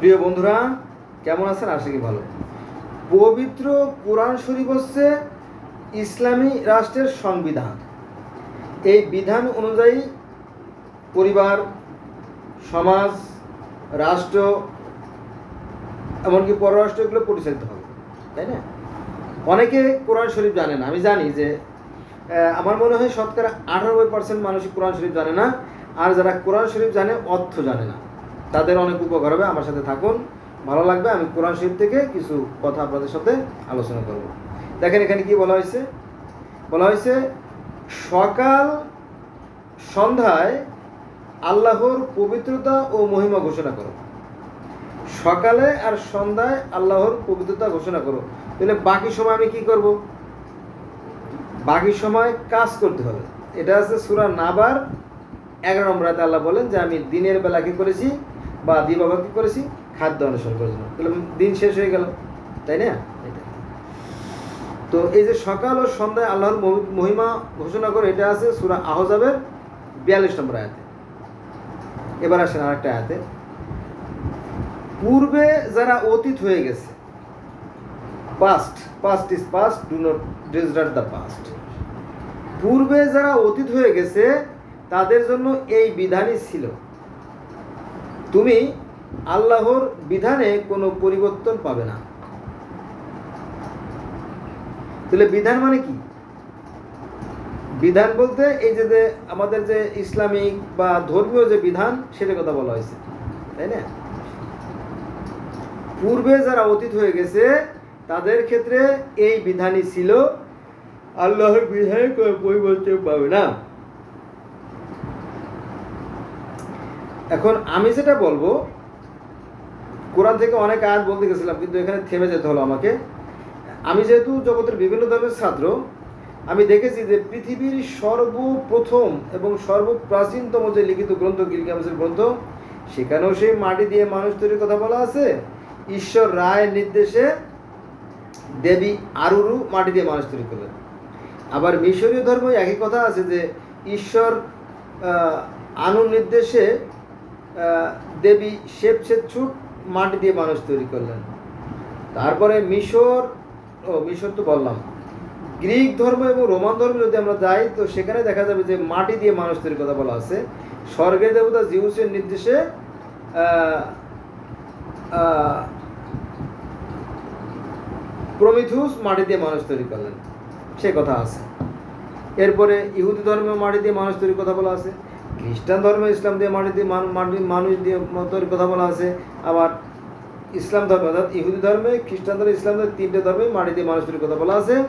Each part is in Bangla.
প্রিয় বন্ধুরা, কেমন আছেন? আশা কি ভালো। পবিত্র কোরআন শরীফ হচ্ছে ইসলামী রাষ্ট্রের সংবিধান। এই বিধান অনুযায়ী পরিবার, সমাজ, রাষ্ট্র, এমনকি পররাষ্ট্র এগুলো পরিচালিত হবে, তাই না? অনেকে কোরআন শরীফ জানে না। আমি জানি যে আমার মনে হয় শতকরা আঠানব্বই পার্সেন্ট মানুষই কোরআন শরীফ জানে না, আর যারা কোরআন শরীফ জানে, অর্থ জানে না। তাদের অনেক উপকার হবে, আমার সাথে থাকুন, ভালো লাগবে, আমি কোরআন শরীফ থেকে কিছু কথা আপনাদের সাথে আলোচনা করব। দেখেন এখানে কি বলা হয়েছে? বলা হয়েছে, সকাল সন্ধ্যায় আল্লাহর পবিত্রতা ও মহিমা ঘোষণা করো। সকালে আর সন্ধ্যায় আল্লাহর পবিত্রতা ঘোষণা করো। তাহলে বাকি সময় আমি কি করব? বাকি সময় কাজ করতে হবে। এটা আছে সুরা নাবার এগারো নম্বর আল্লাহ বলেন যে, আমি দিনের বেলা কি করেছি? বা দিবাবা কি করেছি? খাদ্য অনুসরণ করেছি তাহলে দিন শেষ হয়ে গেল, তাই না। তো এই যে সকাল ও সন্ধ্যায় আল্লাহর মহিমা ঘোষণা করে এটা আছে সুরা আহজাবের বিয়াল্লিশ নম্বর আয়াতে। এবার আসেন আরেকটা আয়াতে। পূর্বে যারা অতীত হয়ে গেছে past past is past do not disregard the past পূর্বে যারা অতীত হয়ে গেছে, তাদের জন্য এই বিধানই ছিল। তুমি আল্লাহর বিধানে কোনো পরিবর্তন পাবে না। তাহলে বিধান মানে কি? বিধান বলতে এই যে আমাদের যে ইসলামিক বা ধর্মীয় যে বিধান সেটা কথা বলা হয়েছে, তাই না? পূর্বে যারা অতীত হয়ে গেছে, তাদের ক্ষেত্রে এই বিধানই ছিল, আল্লাহর বিধানে কোনো পরিবর্তন পাবে না। এখন আমি যেটা বলব, কোরআন থেকে অনেক আয়াত বলতে গেছিলাম, কিন্তু এখানে থেমে যেতে হলো আমাকে। আমি যেহেতু জগতের বিভিন্ন ধর্মের ছাত্র, আমি দেখেছি যে পৃথিবীর সর্বপ্রথম এবং সর্বপ্রাচীনতম যে লিখিত গ্রন্থ গিলগামসের গ্রন্থ, সেখানেও সেই মাটি দিয়ে মানুষ তৈরির কথা বলা আছে। ঈশ্বর রায়ের নির্দেশে দেবী আরুরু মাটি দিয়ে মানুষ তৈরি করলেন। আবার মিশরীয় ধর্ম একই কথা আছে যে ঈশ্বর আনুর নির্দেশে দেবী শেপছেচ্ছুট মাটি দিয়ে মানুষ তৈরি করলেন। তারপরে মিশর, ও মিশর তো বললাম। গ্রিক ধর্ম এবং রোমান ধর্ম যদি আমরা যাই, তো সেখানে দেখা যাবে যে মাটি দিয়ে মানুষ তৈরির কথা বলা আছে। স্বর্গের দেবতা জিউসের নির্দেশে প্রমিথুস মাটি দিয়ে মানুষ তৈরি করলেন। সে কথা আছে। এরপরে ইহুদি ধর্মে মাটি দিয়ে মানুষ তৈরির কথা বলা আছে। খ্রিস্টান ধর্মে ইসলাম দিয়ে মাটি দিয়ে মান- মানুষ দিয়ে তৈরির কথা বলা আছে, আবার ইসলাম ধর্মে, অর্থাৎ ইহুদি ধর্মে, খ্রিস্টান ধর্মে, ইসলাম ধর্মে তিনটে ধর্মে মাটি দিয়ে মানুষ তৈরির কথা বলা আছে।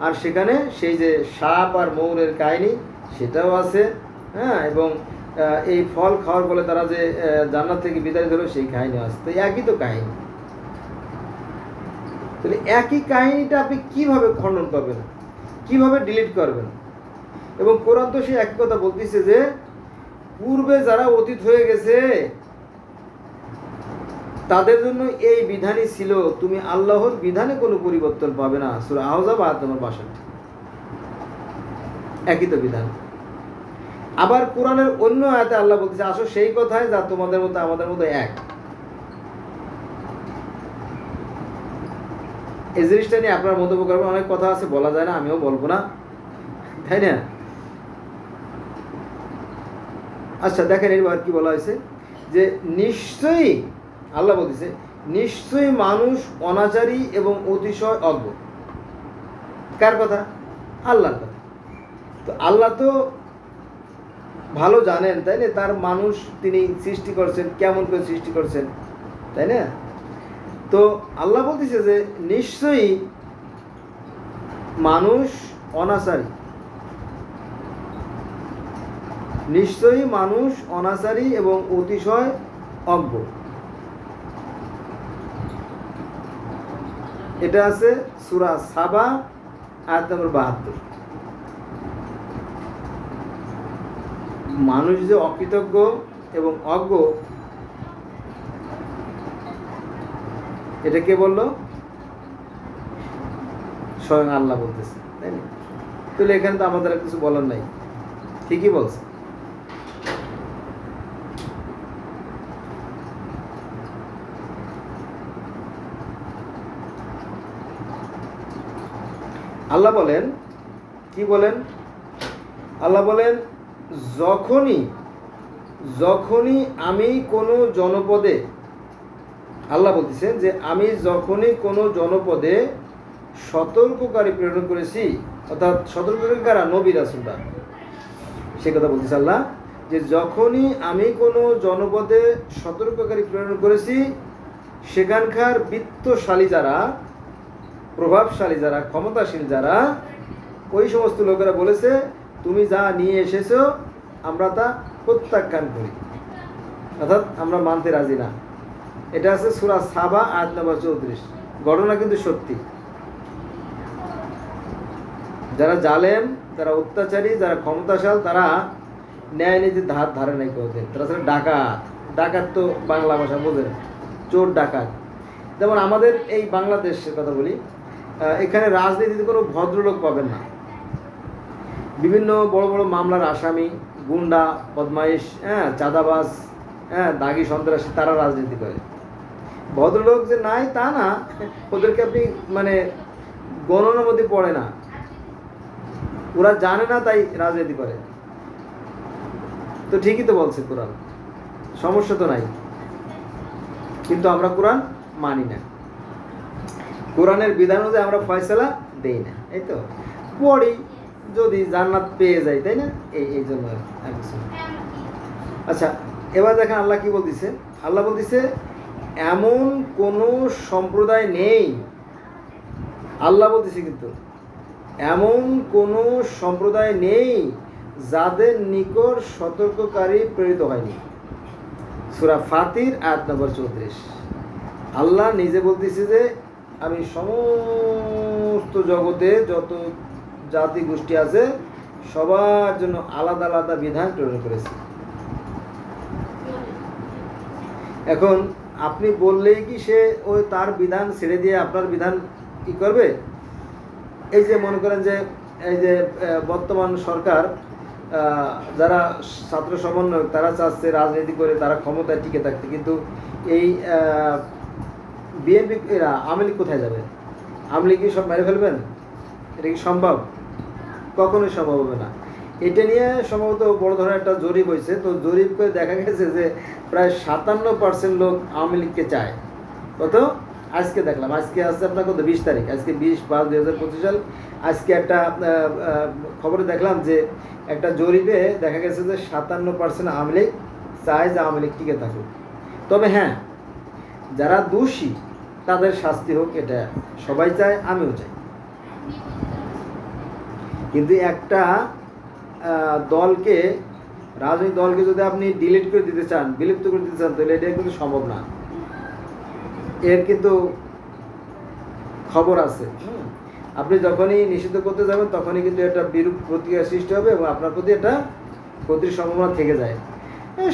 আর সেখানে সেই যে সাপ আর মৌরের কাহিনী, সেটাও আছে হ্যাঁ এবং এই ফল খাওয়ার ফলে তারা যে জান্নাত থেকে বিদায় হলো, সেই কাহিনী আছে। তো একই তো কাহিনী। তাহলে একই কাহিনীটা আপনি কীভাবে খণ্ডন করবেন? কীভাবে ডিলিট করবেন? এবং কোরআন তো সে একই কথা বলতেছে যে পূর্বে যারা অতীত হয়ে গেছে, তাদের জন্য এই বিধানই ছিল, তুমি আল্লাহর বিধানে কোনো পরিবর্তন পাবে না। সুরা আহজাব আর তোমার বাসাটা একই তো বিধান। আবার কোরআনের অন্য আয়াতে আল্লাহ বলতেছে, আসো সেই কথায় যা তোমাদের মতো আমাদের মতো এক। এই জিনিসটা নিয়ে আপনার মন্তব্য করবেন অনেক কথা আছে, বলা যায় না, আমিও বলব না। তাই না? আচ্ছা দেখেন এবার কি বলা হয়েছে? যে নিশ্চয়ই, আল্লাহ বলতেছে, নিশ্চয়ই মানুষ অনাচারী এবং অতিশয় অজ্ঞ। কার কথা? আল্লাহর কথা। তো আল্লাহ তো ভালো জানেন, তাই না? তার মানুষ তিনি সৃষ্টি করছেন, কেমন করে সৃষ্টি করছেন, তাই না? তো আল্লাহ বলতেছে যে নিশ্চয়ই মানুষ অনাচারী। নিশ্চয়ই মানুষ অনাচারী এবং অতিশয় অজ্ঞ। এটা আছে সুরা সাবা, আয়াত নম্বর বাহাত্তর। মানুষ যে অকৃতজ্ঞ এবং অজ্ঞ, এটা কে বলল? স্বয়ং আল্লাহ বলতেছে, তাই না? তাহলে এখানে তো আমাদের আর কিছু বলার নাই। ঠিকই বলছে। আল্লাহ বলেন, কি বলেন? আল্লাহ বলেন, যখনই যখনই আমি কোনো জনপদে আল্লাহ বলতেছেন যে, আমি যখনই কোনো জনপদে সতর্ককারী প্রেরণ করেছি, অর্থাৎ সতর্ককারী কারা? নবী রাসুলরা। সে কথা বলতেছে আল্লাহ, যে, যখনই আমি কোনো জনপদে সতর্ককারী প্রেরণ করেছি, সেখানকার বিত্তশালী যারা প্রভাবশালী যারা, ক্ষমতাশীল যারা, ওই সমস্ত লোকেরা বলেছে, তুমি যা নিয়ে এসেছ, আমরা তা প্রত্যাখ্যান করি। অর্থাৎ আমরা মানতে রাজি না। এটা আছে সুরা সাবা আট নম্বর চৌত্রিশ। ঘটনা কিন্তু সত্যি। যারা জালেম, যারা অত্যাচারী, যারা ক্ষমতাশাল, তারা ন্যায় নীতির ধার ধারে নাই কোনোদিন। তারা আসলে ডাকাত। ডাকাত তো বাংলা ভাষা বোঝেন চোর ডাকাত। যেমন আমাদের এই বাংলাদেশের কথা বলি এখানে রাজনীতিতে কোনো ভদ্রলোক পাবেন না। বিভিন্ন বড় বড় মামলার আসামি, গুন্ডা, বদমাইশ হ্যাঁ চাঁদাবাজ হ্যাঁ দাগি সন্ত্রাসী, তারা রাজনীতি করে। ভদ্রলোক যে নাই তা না, ওদেরকে আপনি মানে গণনার মধ্যে পড়ে না। ওরা জানে না তাই রাজনীতি করে। তো ঠিকই তো বলছে কোরআন। সমস্যা তো নাই। কিন্তু আমরা কোরআন মানি না। কোরআনের বিধান অনুযায়ী আমরা ফয়সালা দেই না, এই তো? পড়ি, যদি জান্নাত পেয়ে যাই, তাই না? এই এই জন্য আচ্ছা এবার দেখেন আল্লাহ কি বলতেছে? আল্লাহ বলতেছে, এমন কোনো সম্প্রদায় নেই। আল্লাহ বলতেছে কিন্তু, এমন কোনো সম্প্রদায় নেই যাদের নিকট সতর্ককারী প্রেরিত হয়নি। সুরা ফাতির, আয়াত নম্বর চৌত্রিশ। আল্লাহ নিজে বলতেছে যে আমি সমস্ত জগতে যত জাতি গোষ্ঠী আছে, সবার জন্য আলাদা আলাদা বিধান প্রেরণ করেছি। এখন আপনি বললেই কি সে ওই তার বিধান ছেড়ে দিয়ে আপনার বিধান কি করবে? এই যে মনে করেন যে, এই যে বর্তমান সরকার যারা ছাত্র সমন্বয়ক, তারা চাচ্ছে রাজনীতি করে তারা ক্ষমতায় টিকে থাকতে। কিন্তু এই বিএনপি আওয়ামী লীগ কোথায় যাবে? আওয়ামী লীগ কি সব মেরে ফেলবেন? এটা কি সম্ভব? কখনোই সম্ভব হবে না। এটা নিয়ে সম্ভবত বড় ধরনের একটা জরিপ হয়েছে। তো জরিপ করে দেখা গেছে যে প্রায় সাতান্ন পার্সেন্ট লোক আওয়ামী লীগকে চায়। কত? আজকে দেখলাম। আজকে আছে আপনার কত? বিশ তারিখ। আজকে বিশ পাঁচ দুই হাজার পঁচিশ সাল। আজকে একটা খবরে দেখলাম যে একটা জরিপে দেখা গেছে যে সাতান্ন পার্সেন্ট আওয়ামী লীগ চায় যে আওয়ামী লীগ টিকে থাকুক। তবে হ্যাঁ যারা দোষী, তাদের শাস্তি হোক, এটা সবাই চায়, আমিও চাই। কিন্তু একটা দলকে, রাজনৈতিক দলকে যদি আপনি ডিলিট করে দিতে চান, বিলুপ্ত করে দিতে চান, তাহলে এটা কিন্তু সম্ভব না। এর কিন্তু খবর আছে। আপনি যখনই নিষিদ্ধ করতে যাবেন, তখনই কিন্তু একটা বিরূপ প্রতিক্রিয়া সৃষ্টি হবে এবং আপনার প্রতি একটা ক্ষতির সম্ভাবনা থেকে যায়।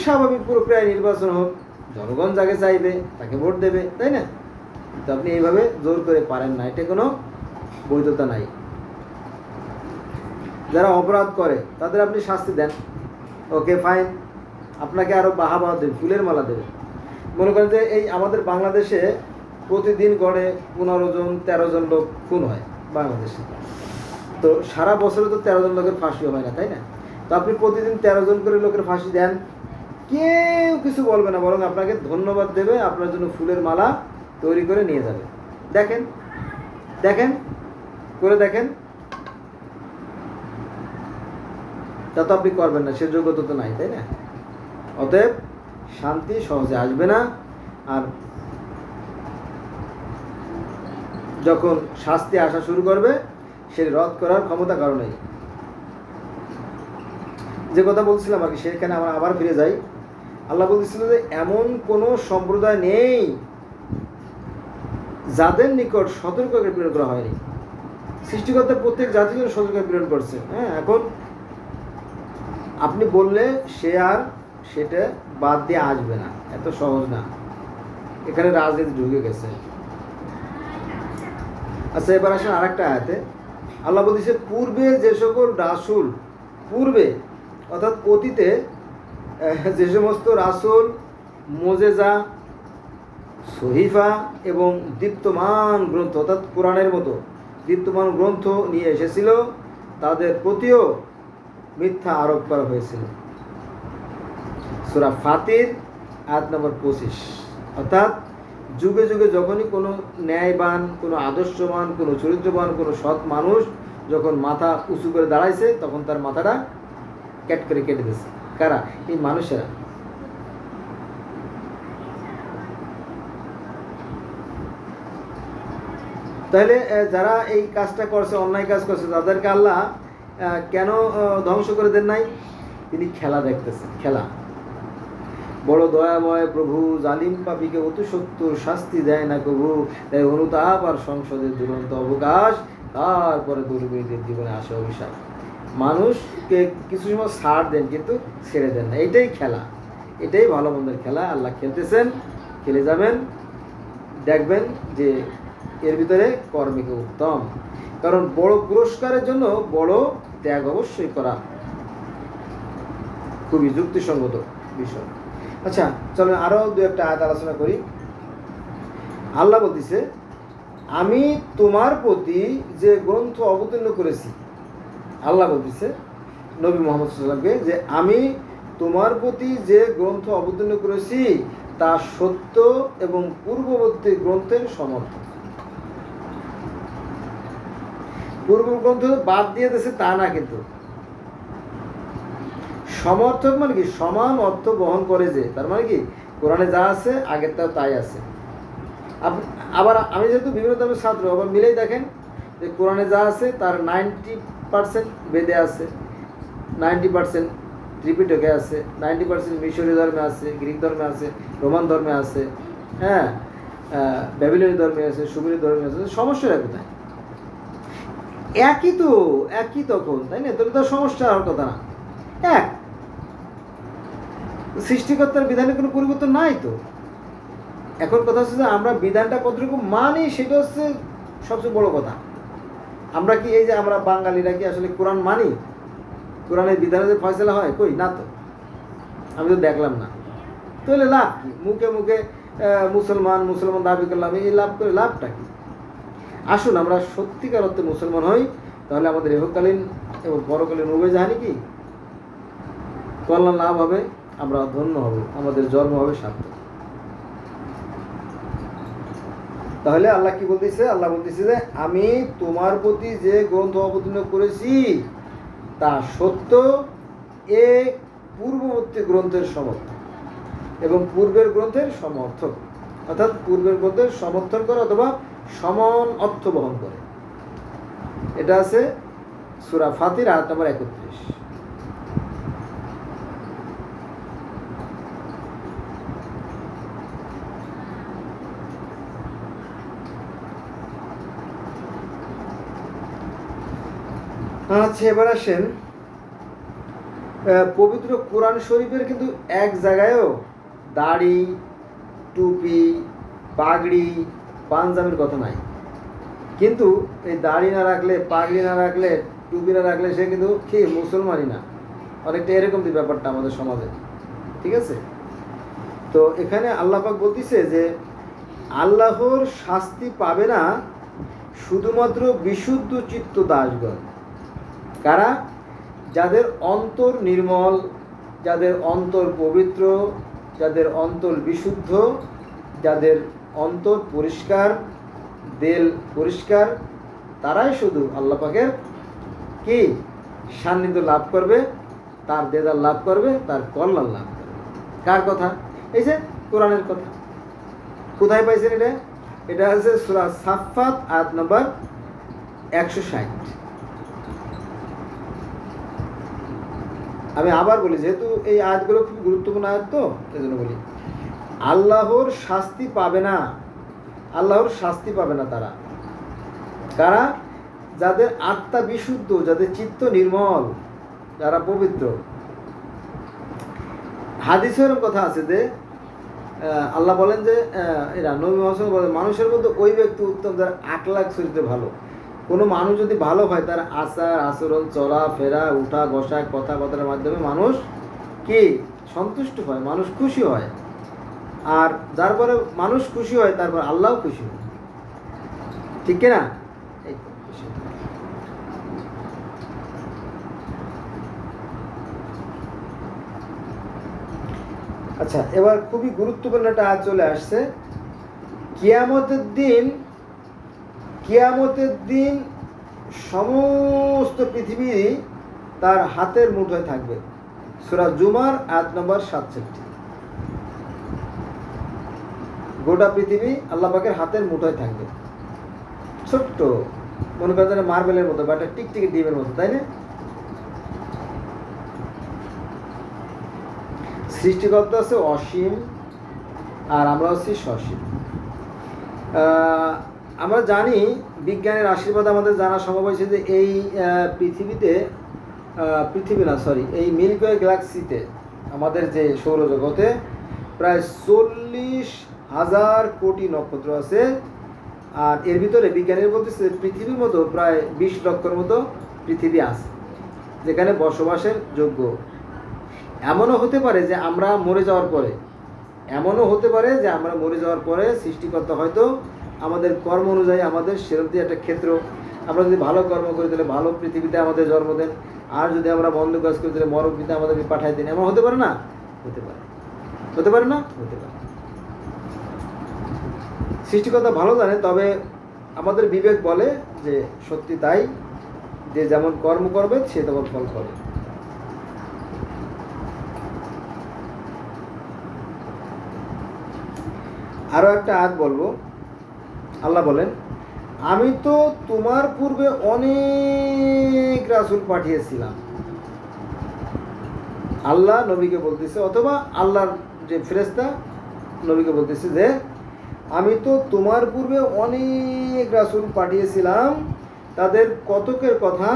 স্বাভাবিক প্রক্রিয়ায় নির্বাচন হোক জনগণ যাকে চাইবে, তাকে ভোট দেবে, তাই না? কিন্তু আপনি এইভাবে জোর করে পারেন না, এটা কোনো বৈধতা নাই। যারা অপরাধ করে, তাদের আপনি শাস্তি দেন। ওকে ফাইন আপনাকে আরও বাহা বাহা দেবে, ফুলের মালা দেবে। মনে করেন যে এই আমাদের বাংলাদেশে প্রতিদিন গড়ে পনেরো জন, তেরো জন লোক খুন হয় বাংলাদেশে। তো সারা বছরে তো তেরো জন লোকের ফাঁসি হয় না, তাই না? তো আপনি প্রতিদিন তেরো জন করে লোকের ফাঁসি দেন কেউ কিছু বলবে না, বরং আপনাকে ধন্যবাদ দেবে, আপনার জন্য ফুলের মালা তৈরি করে নিয়ে যাবে। দেখেন দেখেন, করে দেখেন। তা তো আপনি করবেন না, সে যোগ্যতা তো নাই, তাই না? অতএব শান্তি সহজে আসবে না, আর যখন শাস্তি আসা শুরু করবে, সে রদ করার ক্ষমতা কারণেই যে কথা বলছিলাম আর কি, সেখানে আমরা আবার ফিরে যাই। আল্লাহ বলতেছিল যে এমন কোনো সম্প্রদায় নেই যাদের নিকট সতর্ক করে প্রেরণ করা হয়নি। সৃষ্টিকর্তা প্রত্যেক জাতির জন্য সতর্ক প্রেরণ করছে। হ্যাঁ এখন আপনি বললে সে আর সেটা বাদ দিয়ে আসবে না। এত সহজ না। এখানে রাজনীতি ঢুকে গেছে। আচ্ছা এবার আসেন আরেকটা আয়াতে। আল্লাহ বলতেছে, পূর্বে যে সকল রাসুল, পূর্বে অর্থাৎ অতীতে যে সমস্ত রাসুল, মোজেজা, সহিফা এবং দীপ্তমান গ্রন্থ, অর্থাৎ কোরআনের মতো দীপ্তমান গ্রন্থ নিয়ে এসেছিল, তাদের প্রতিও মিথ্যা আরোপ করা হয়েছিল। সুরা ফাতির, আয়াত নম্বর পঁচিশ। অর্থাৎ যুগে যুগে যখনই কোনো ন্যায়বান, কোনো আদর্শবান, কোনো চরিত্রবান, কোনো সৎ মানুষ যখন মাথা উঁচু করে দাঁড়াইছে, তখন তার মাথাটা ক্যাট করে কেটে দিয়েছে। কারা? এই মানুষেরা। তাহলে যারা এই কাজটা করছে, অন্যায় কাজ করছে, তাদেরকে আল্লাহ কেন ধ্বংস করে দেন নাই? তিনি খেলা দেখতেছেন, খেলা। বড় দয়াময় প্রভু, জালিম পাপীকে অতি সত্তর শাস্তি দেয় না প্রভু তাই অনুতাপ আর সংসদের দুরন্ত অবকাশ, তারপরে দুর্বৃত্তের জীবনে আসে অভিশাপ। মানুষকে কিছু সময় ছাড় দেন, কিন্তু ছেড়ে দেন না। এটাই খেলা। এটাই ভালো মন্দের খেলা। আল্লাহ খেলতেছেন, খেলে যাবেন, দেখবেন যে এর ভিতরে কর্মীকে উত্তম। কারণ বড় পুরস্কারের জন্য বড় ত্যাগ অবশ্যই করা খুবই যুক্তিসঙ্গত বিষয়। আচ্ছা চলো আরও দু একটা আয়াত আলোচনা করি। আল্লাহ বলতেছে, আমি তোমার প্রতি যে গ্রন্থ অবতীর্ণ করেছি আল্লাহ বলতেছে, নবী মোহাম্মদ সাল্লামকে যে আমি তোমার প্রতি যে গ্রন্থ অবতীর্ণ করেছি, তা সত্য এবং পূর্ববর্তী গ্রন্থের সমর্থন পূর্ব গ্রন্থ বাদ দিয়ে দিয়েছে তা না কিন্তু। সমর্থক মানে কি? সমান অর্থ বহন করে যে, তার মানে কি? কোরআনে যা আছে, আগের আগেরটাও তাই আছে। আবার আমি যেহেতু বিভিন্ন ধরনের ছাত্র, আবার মিলেই দেখেন যে কোরআনে যা আছে, তার নাইনটি পার্সেন্ট বেদে আছে নাইনটি পার্সেন্ট ত্রিপিটকে আছে নাইনটি পার্সেন্ট মিশরীয় ধর্মে আছে, গ্রিক ধর্মে আছে, রোমান ধর্মে আছে হ্যাঁ? ব্যাবিলনি ধর্মে আছে সুমেরী ধর্মে আছে সমস্যাটা কোথায়? একই তো, একই তখন, তাই না? তাহলে তো সমস্যা হওয়ার কথা না। এক, সৃষ্টিকর্তার বিধানে কোনো পরিবর্তন নাই তো? এখন কথা হচ্ছে যে আমরা বিধানটা কতটুকু মানি, সেটা হচ্ছে সবচেয়ে বড় কথা। আমরা কি এই যে আমরা বাঙালিরা কি আসলে কোরআন মানি? কোরআনের বিধানে যে ফয়সলা হয়, কই? না তো। আমি তো দেখলাম না। তাহলে লাভ কি? মুখে মুখে মুসলমান মুসলমান দাবি করলাম, এই লাভ করে লাভটা কি? আসুন, আমরা সত্যিকার অর্থে মুসলমান হই, তাহলে আমাদের এহকালীন এবং পরকালীন উভয় জাহানি কি? কল্যাণ লাভ হবে, আমরা ধন্য হব, আমাদের জন্ম হবে সার্থক। তাহলে আল্লাহ কি বলতেছে? আল্লাহ বলতেছে যে, আমি তোমার প্রতি যে গ্রন্থ অবতীর্ণ করেছি, তা সত্য এ পূর্ববর্তী গ্রন্থের সমর্থক এবং পূর্বের গ্রন্থের সমর্থক। অর্থাৎ পূর্বের গ্রন্থের সমর্থন করে অথবা সমান অর্থ বহন করে। এটা আছে সুরা ফাতির আয়াত নম্বর একত্রিশ। আচ্ছা এবার আসেন। পবিত্র কোরআন শরীফের কিন্তু এক জায়গায়ও দাড়ি, টুপি, পাগড়ি, পাঞ্জাবির কথা নাই। কিন্তু এই দাড়ি না রাখলে, পাগড়ি না রাখলে, টুপি না রাখলে সে কিন্তু কি, মুসলমানই না। অনেকটা এরকম ব্যাপারটা আমাদের সমাজে, ঠিক আছে? তো এখানে আল্লাপাক বলতেছে যে, আল্লাহর শাস্তি পাবে না শুধুমাত্র বিশুদ্ধ চিত্ত দাসগণ। কারা? যাদের অন্তর নির্মল, যাদের অন্তর পবিত্র, যাদের অন্তর বিশুদ্ধ, যাদের অন্তর পরিষ্কার, দেল পরিষ্কার, তারাই শুধু আল্লাহ পাকের কি? সান্নিধ্য লাভ করবে, তার দেদার লাভ করবে, তার কল্যাণ লাভ করবে। কার কথা? এই যে কোরআনের কথা। কোথায় পাইছেন এটা? এটা হচ্ছে সুরা সাফাত আয়াত নম্বর একশো ষাট। আমি আবার বলি, যেহেতু এই আয়াতগুলো খুব গুরুত্বপূর্ণ আয়াত তো এই জন্য বলি। আল্লাহর শাস্তি পাবে না, আল্লাহর শাস্তি পাবে না তারা। কারা? যাদের আত্মা বিশুদ্ধ, যাদের চিত্ত নির্মল, যারা পবিত্র। হাদিসের কথা আছে যে আল্লাহ বলেন যে এরা নবী মোহাম্মদ বলেন, মানুষের মধ্যে ওই ব্যক্তি উত্তম যারা যার আখলাখ চরিত্র ভালো। কোনো মানুষ যদি ভালো হয়, তার আচার, আচরণ, চলা, ফেরা, উঠা, বসা, কথাবার্তার মাধ্যমে মানুষ কি? সন্তুষ্ট হয়, মানুষ খুশি হয়। আর যার পরে মানুষ খুশি হয় তারপর আল্লাহও খুশি হয়। ঠিক এই আচ্ছা এবার খুবই গুরুত্বপূর্ণ একটা আজ চলে আসছে। কিয়ামতের দিন কিয়ামতের দিন সমস্ত পৃথিবী তার হাতের মুঠোয় থাকবে। সুরা জুমার আট নম্বর সাতষট্টি। গোটা পৃথিবী আল্লাহ পাকের হাতের মুঠোয় থাকবে। ছোট্ট, মনে করেন মার্বেলের মতো বা একটা টিকটিকি ডিমের মতো, তাই না? সৃষ্টিকর্তা আছে অসীম আর আমরা হচ্ছি সসীম। আমরা জানি, বিজ্ঞানের আশীর্বাদ আমাদের জানা সম্ভব হয়েছে যে এই পৃথিবীতে পৃথিবী না সরি এই মিল্কওয়ে গ্যালাক্সিতে আমাদের যে সৌরজগতে প্রায় চল্লিশ হাজার কোটি নক্ষত্র আছে, আর এর ভিতরে বিজ্ঞানীরা বলতেছে পৃথিবীর মতো প্রায় বিশ লক্ষর মতো পৃথিবী আছে, যেখানে বসবাসের যোগ্য। এমনও হতে পারে যে আমরা মরে যাওয়ার পরে, এমনও হতে পারে যে আমরা মরে যাওয়ার পরে সৃষ্টিকর্তা হয়তো আমাদের কর্ম অনুযায়ী আমাদের সেরকম একটা ক্ষেত্র। আমরা যদি ভালো কর্ম করি, তাহলে ভালো পৃথিবীতে আমাদের জন্ম দেন। আর যদি আমরা বন্ধ কাজ করি, তাহলে মরকবিতে আমাদেরকে পাঠাই দেন। এমন হতে পারে না? হতে পারে। হতে পারে না? হতে পারে। সৃষ্টিকর্তা ভালো জানে, তবে আমাদের বিবেক বলে যে সত্যি তাই। যে যেমন কর্ম করবে, সে তেমন ফল পাবে। আরও একটা আজ বলব। আল্লাহ বলেন, আমি তো তোমার পূর্বে অনেক রাসুল পাঠিয়েছিলাম। আল্লাহ নবীকে বলতেছে, অথবা আল্লাহর যে ফেরেস্তা নবীকে বলতেছে যে, আমি তো তোমার পূর্বে অনেক রাসূল পাঠিয়েছিলাম, তাদের কতকের কথা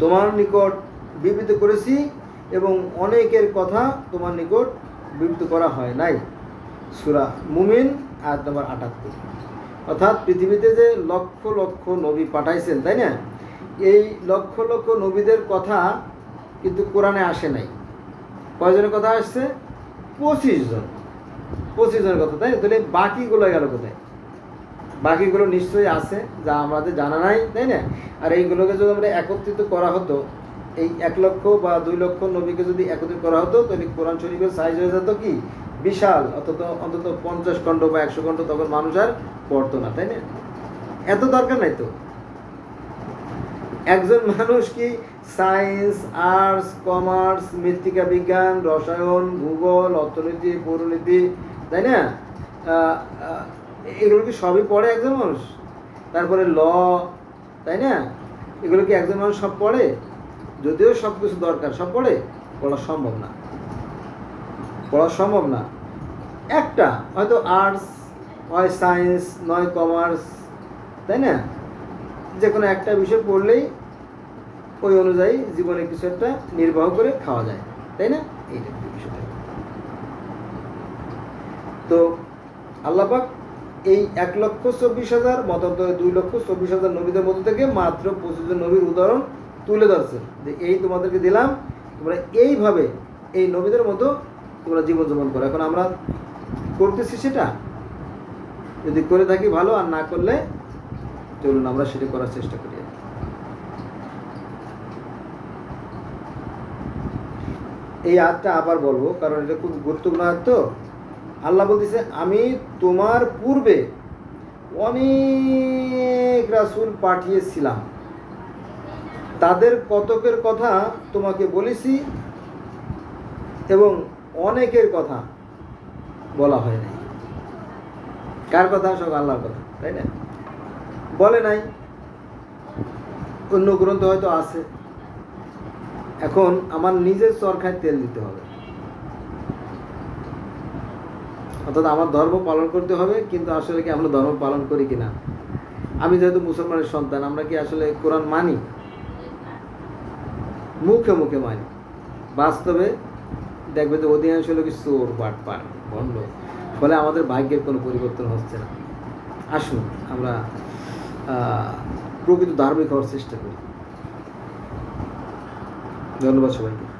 তোমার নিকট বিবৃত করেছি এবং অনেকের কথা তোমার নিকট বিবৃত করা হয় নাই। সুরা মুমিন আয়াত নম্বর আটাত্তর অর্থাৎ পৃথিবীতে যে লক্ষ লক্ষ নবী পাঠাইছেন, তাই না? এই লক্ষ লক্ষ নবীদের কথা কিন্তু কোরআনে আসে নাই। কয়জনের কথা আসছে? পঁচিশ জন। পঁচিশ জনের কথা, তাই? তাহলে বাকিগুলো গেল কোথায়? বাকিগুলো নিশ্চয়ই আছে, যা আমাদের জানা নাই, তাই না? আর এইগুলোকে যদি আমরা একত্রিত করা হতো, এই এক লক্ষ বা দুই লক্ষ নবীকে যদি একত্রিত করা হতো, তাহলে কোরআন শরীফের সাইজ হয়ে যেত কি? বিশাল, অন্তত অন্তত পঞ্চাশ খণ্ড বা একশো খণ্ড তখন মানুষ আর পড়তো না, তাই না? এত দরকার নাই তো। একজন মানুষ কি সায়েন্স, আর্টস, কমার্স, মৃত্তিকা বিজ্ঞান, রসায়ন, ভূগোল, অর্থনীতি, পৌরনীতি, তাই না? এগুলো কি সবই পড়ে একজন মানুষ? তারপরে ল, তাই না? এগুলো কি একজন মানুষ সব পড়ে? যদিও সব কিছু দরকার, সব পড়ে? পড়া সম্ভব না। পড়া সম্ভব না। একটা, হয়তো আর্টস হয় সায়েন্স নয় কমার্স তাই না? যে কোনো একটা বিষয় পড়লেই ওই অনুযায়ী জীবনে কিছু একটা নির্বাহ করে খাওয়া যায়, তাই না? এইটা বিষয়টা। তো আল্লাপাক এই এক লক্ষ চব্বিশ হাজার, মতান্তরে দুই লক্ষ চব্বিশ হাজার নবীদের মধ্যে থেকে মাত্র পঁচিশ জন নবীর উদাহরণ তুলে ধরছে। যে এই তোমাদেরকে দিলাম, তোমরা এইভাবে এই নবীদের মতো তোমরা জীবনযাপন করো। এখন আমরা করতেছি সেটা। যদি করে থাকি ভালো, আর না করলে চলুন, আমরা সেটা করার চেষ্টা করি। এই আয়াতটা আবার বলব, কারণ এটা খুব গুরুত্বপূর্ণ আয়াত তো। আল্লাহ বলতেছে, আমি তোমার পূর্বে অনেক রাসূল পাঠিয়েছিলাম। তাদের কতকের কথা তোমাকে বলেছি এবং অনেকের কথা বলা হয় নাই। কার কথা? সব আল্লাহর কথা, তাই না? বলে নাই। অন্য গ্রন্থ হয়তো আছে। এখন আমার নিজের চরখায় তেল দিতে হবে। অর্থাৎ আমার ধর্ম পালন করতে হবে, কিন্তু আসলে কি আমরা ধর্ম পালন করি কিনা? আমি যেহেতু মুসলমানের সন্তান, আমরা কি আসলে কোরআন মানি? মুখে মুখে মানি। বাস্তবে দেখবে তো অধিকাংশ লোক চোর পাট পাট বন্ধ ফলে আমাদের ভাগ্যের কোনো পরিবর্তন হচ্ছে না। আসুন আমরা প্রকৃত ধার্মিক হওয়ার চেষ্টা করি। ধন্যবাদ সবাইকে।